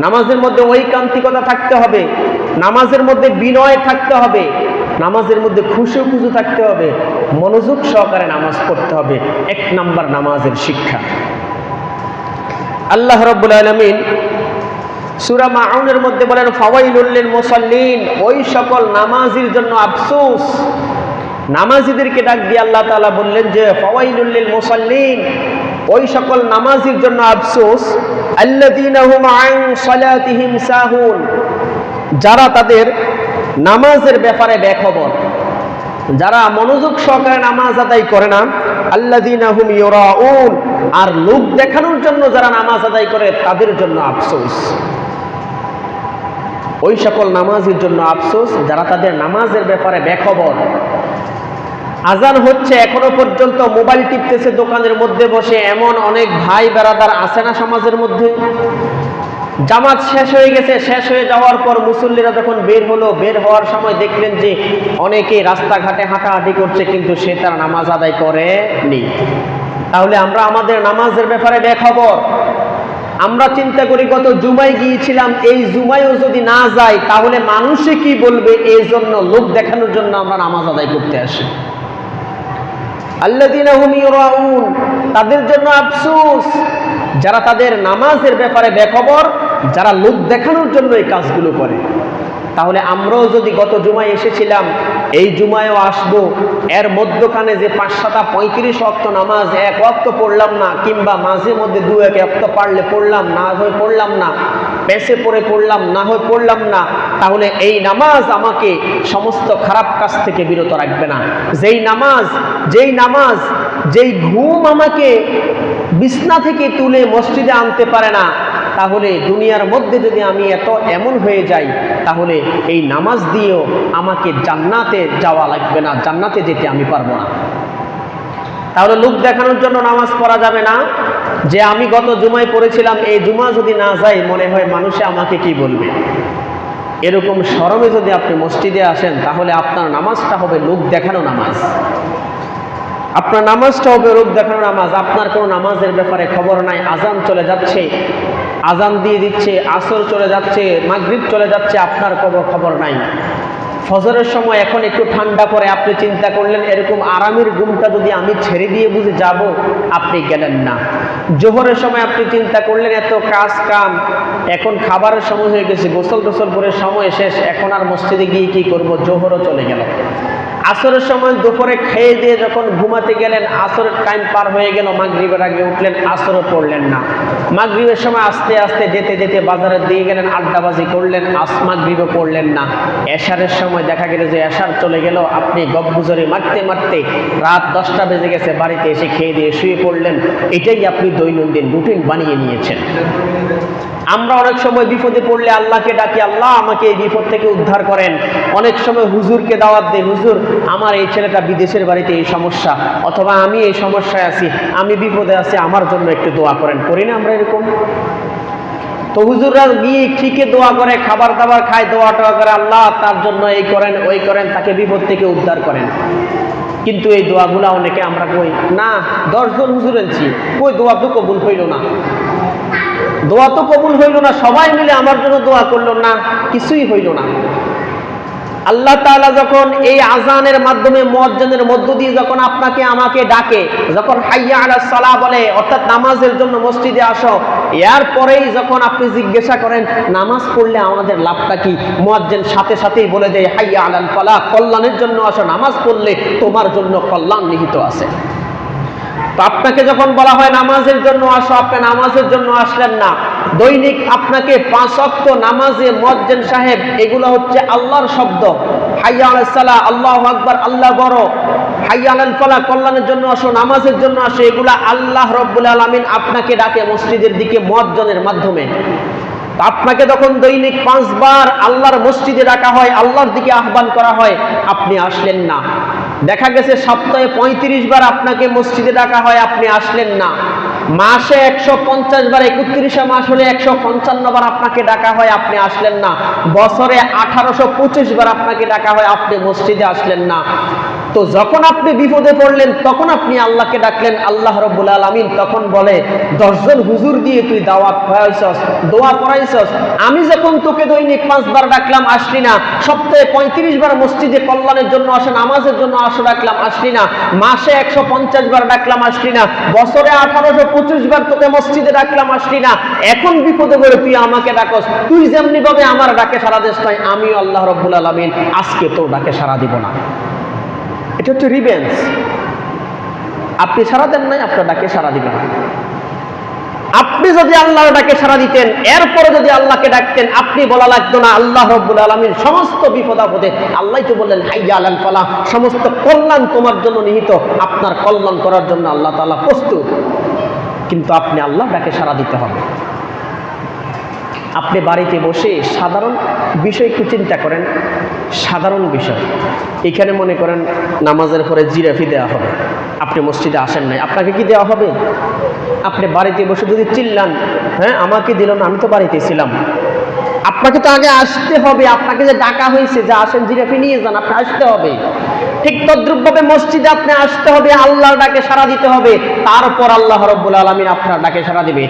নামাজের মধ্যে ঐকান্তিকতা থাকতে হবে, নামাজের মধ্যে বিনয় থাকতে হবে, নামাজের মধ্যে খুশু খুশু থাকতে হবে, মনোযোগ সহকারে নামাজ পড়তে হবে। এক নাম্বার নামাজের শিক্ষা। আল্লাহ রব্বুল আলমিন সুরা মাউনের মধ্যে বলেন ফাওয়াইলুল্লিল মুসাল্লিন ওই সকল নামাজির জন্য আফসোস। নামাজিদেরকে ডাক দিয়ে আল্লাহ তাআলা বললেন যে ফাওয়াইল ফাওয়াইলুল্লিল মুসাল্লিন ওই সকল নামাজির জন্য আফসোস যারা তাদের নামাজের ব্যাপারে বেখবর। যারা মনোযোগ সহকারে নামাজ আদায় করে না, আল্লাযীনা হুম ইউরাউন, আর লোক দেখানোর জন্য যারা নামাজ আদায় করে, তাদের জন্য আফসোস। ওই সকল নামাজের জন্য আফসোস, যারা তাদের নামাজের ব্যাপারে বেখবর। আজান হচ্ছে, এখনও পর্যন্ত মোবাইল টিপতেছে দোকানের মধ্যে বসে, এমন অনেক ভাই বেড়াদার আছে না সমাজের মধ্যে? জামাত শেষ হয়ে গেছে, শেষ হয়ে যাওয়ার পর মুসল্লিরা যখন বের হলো, বের হওয়ার সময় দেখলেন যে অনেকে রাস্তাঘাটে হাঁটাহাঁটি করছে, কিন্তু সে তার নামাজ আদায় করেনি। তাহলে আমরা আমাদের নামাজের ব্যাপারে বেখবর। আমরা চিন্তা করি, গত জুমায় গিয়েছিলাম, এই জুমায়ও যদি না যাই তাহলে মানুষে কি বলবে? এই জন্য লোক দেখানোর জন্য আমরা নামাজ আদায় করতে আসি। তাদের জন্য আফসোস। যারা তাদের নামাজের ব্যাপারে বেখবর, যারা লোক দেখানোর জন্য এই কাজগুলো করে। তাহলে আমরাও যদি গত জুমায় এসেছিলাম, এই জুমায়ও আসব, এর মধ্যখানে যে পাঁচ সাতা পঁয়ত্রিশ অক্ত নামাজ এক অক্ত পড়লাম না, কিংবা মাঝে মধ্যে দু এক অক্ত পারলে পড়লাম, না হয়ে পড়লাম না পেছে পড়ে পড়লাম, না হয়ে পড়লাম না, তাহলে এই নামাজ আমাকে সমস্ত খারাপ কাজ থেকে বিরত রাখবে না। যেই নামাজ যেই নামাজ, যেই ঘুম আমাকে বিছনা থেকে তুলে মসজিদে আনতে পারে না, তাহলে দুনিয়ার মধ্যে যদি আমি এত এমন হয়ে যাই, তাহলে এই নামাজ দিয়েও আমাকে জান্নাতে যাওয়া লাগবে না, জান্নাতে যেতে আমি পারব না। তাহলে লোক দেখানোর জন্য নামাজ পড়া যাবে না যে আমি গত জুমায় পড়েছিলাম, এই জুমা যদি না যাই মনে হয় মানুষে আমাকে কি বলবে? এরকম স্মরণে যদি আপনি মসজিদে আসেন, তাহলে আপনার নামাজটা হবে লোক দেখানো নামাজ। আপনার নামাজটা হবে রূপ দেখানো নামাজ। আপনার কোনো নামাজের ব্যাপারে খবর নাই। আজান চলে যাচ্ছে, আজান দিয়ে দিচ্ছে, আসর চলে যাচ্ছে, মাগরিব চলে যাচ্ছে, আপনার খবর খবর নাই। ফজরের সময় এখন একটু ঠান্ডা পরে আপনি চিন্তা করলেন, এরকম আরামের ঘুমটা যদি আমি ছেড়ে দিয়ে বুঝে যাব, আপনি গেলেন না। জোহরের সময় আপনি চিন্তা করলেন, এত কাজ কাম, এখন খাবারের সময় হয়ে গেছে গোসল টোসল করে সময় শেষ, এখন আর মসজিদে গিয়ে কি করব? জোহরও চলে গেল। আসরের সময় দুপুরে খেয়ে দিয়ে যখন ঘুমাতে গেলেন, আসরের টাইম পার হয়ে গেল মাগরিবের আগে উঠলেন, আসরও পড়লেন না। মাগরিবের সময় আস্তে আস্তে যেতে যেতে বাজারে দিয়ে গেলেন, আড্ডাবাজি করলেন, আস মাগরিবও পড়লেন না। এশারের সময় দেখা গেল যে এশার চলে গেল, আপনি গপগুজরি মারতে মারতে রাত দশটা বেজে গেছে, বাড়িতে এসে খেয়ে দিয়ে শুয়ে পড়লেন। এটাই আপনি দৈনন্দিন রুটিন বানিয়ে নিয়েছেন। আমরা অনেক সময় বিপদে পড়লে আল্লাহকে ডাকি, আল্লাহ আমাকে এই বিপদ থেকে উদ্ধার করেন। অনেক সময় হুজুরকে দাওয়াত দেয় হুজুর আমার এই ছেলেটা বিদেশের বাড়িতে এই সমস্যা, অথবা আমি এই সমস্যায় আছি, আমি বিপদে আছি, আমার জন্য একটু দোয়া করেন। করি না আমরা এরকম? তো হুজুররা গিয়ে ঠিকই দোয়া করে, খাবার দাবার খায়, দোয়া টোয়া করে, আল্লাহ তার জন্য এই করেন, ওই করেন, তাকে বিপদ থেকে উদ্ধার করেন। কিন্তু এই দোয়াগুলা অনেকে আমরা কই, না, দশজন হুজুর এনেছি, কই দোয়া তো কবুল হইল না? দোয়া তো কবুল হইল না, সবাই মিলে আমার জন্য দোয়া করল না, কিছুই হইল না। আল্লাহ তাআলা যখন এই আজানের মাধ্যমে মুয়াজ্জিনের মধ্য দিয়ে যখন আপনাকে আমাকে ডাকে, যখন হাইয়া আলা সালাহ বলে, অর্থাৎ নামাজের জন্য মসজিদে আসো, এর পরেই যখন আপনি জিজ্ঞাসা করেন, নামাজ পড়লে আমাদের লাভটা কি? মুয়াজ্জিন সাথে সাথেই বলে দেয়, হাইয়া আলাল ফালাহ কল্যাণের জন্য আসো, নামাজ পড়লে তোমার জন্য কল্যাণ নিহিত আছে। তো আপনাকে যখন বলা হয়, নামাজের জন্য আসো আপনি নামাজের জন্য আসলেন না। দৈনিক আপনাকে পাঁচ অক্ত নামাজে মজ্জেন সাহেব, এগুলো হচ্ছে আল্লাহর শব্দ। হাইয়া আলাইসাল্লাহ আল্লাহ আকবর, আল্লাহ বড়। হাইয়া আলাল ফালা, কল্যাণের জন্য আসো, নামাজের জন্য আসো, এগুলা আল্লাহ রব্বুল আলমিন আপনাকে ডাকে মসজিদের দিকে মজ্জনের মাধ্যমে। আপনাকে তখন দৈনিক পাঁচবার আল্লাহর মসজিদে ডাকা হয়, আল্লাহর দিকে আহ্বান করা হয়, আপনি আসলেন না। দেখা গেছে সপ্তাহে পঁয়ত্রিশ বার আপনাকে মসজিদে ডাকা হয়, আপনি আসলেন না। মাসে একশো পঞ্চাশ বার, একত্রিশে মাস হলে একশো পঞ্চান্ন বার আপনাকে ডাকা হয়, আপনি আসলেন না। বছরে আঠারোশো পঁচিশ বার আপনাকে ডাকা হয়, আপনি মসজিদে আসলেন না। তো যখন আপনি বিপদে পড়লেন, তখন আপনি আল্লাহকে ডাকলেন, আল্লাহ রব্বুল আলমিন তখন বলে, দশজন হুজুর দিয়ে তুই দাওয়াত খাওয়াইছস দোয়া করাইছস আমি যখন তোকে দৈনিক পাঁচবার ডাকলাম, আসলি না। সপ্তাহে পঁয়ত্রিশ বার মসজিদে কল্যাণের জন্য আসে, নামাজের জন্য আসো, ডাকলাম, আসলি না। মাসে একশো পঞ্চাশ বার ডাকলাম, আসলি না। বছরে আঠারোশো পঁচিশ বার তোকে মসজিদে ডাকলাম, আসলি না। এখন বিপদে করে তুই আমাকে ডাকস। তুই যেমনি ভাবে আমার ডাকে সারা দেশ নয়, আমিও আল্লাহ রব্বুল আলমিন আজকে তোর ডাকে সারা দিব না। এটা হচ্ছে রিভেন্স আপনি সারা দেন নাই, আপনার ডাকে সারা দিবেন। আপনি যদি আল্লাহর ডাকে সারা দিতেন, এরপরে যদি আল্লাহকে ডাকতেন, আপনি বলা লাগতো না, আল্লাহ রব্বুল আলমীর সমস্ত বিপদ আপদে আল্লাহ তো বললেন, হাইয়া আলাল ফালাহ সমস্ত কল্যাণ তোমার জন্য নিহিত, আপনার কল্যাণ করার জন্য আল্লাহ তাআলা প্রস্তুত। কিন্তু আপনি আল্লাহ ডাকে সারা দিতে হবে। আপনি বাড়িতে বসে সাধারণ বিষয় একটু চিন্তা করেন সাধারণ বিষয়। এখানে মনে করেন নামাজের পরে জিরাফি দেওয়া হবে। আপনি মসজিদে আসেন নাই, আপনাকে কি দেওয়া হবে? আপনি বাড়িতে বসে যদি চিল্লান হ্যাঁ আমাকে দিল না, আমি তো বাড়িতে ছিলাম। আপনাকে তো আগে আসতে হবে, আপনাকে যে ডাকা হয়েছে, যে আসেন জিরাফি নিয়ে যান, আপনি আসতে হবে। ঠিক তদ্রুপভাবে মসজিদে আপনি আসতে হবে, আল্লাহর ডাকে সাড়া দিতে হবে, তারপর আল্লাহ রব্বুল আলমিন আপনার ডাকে সাড়া দিবে।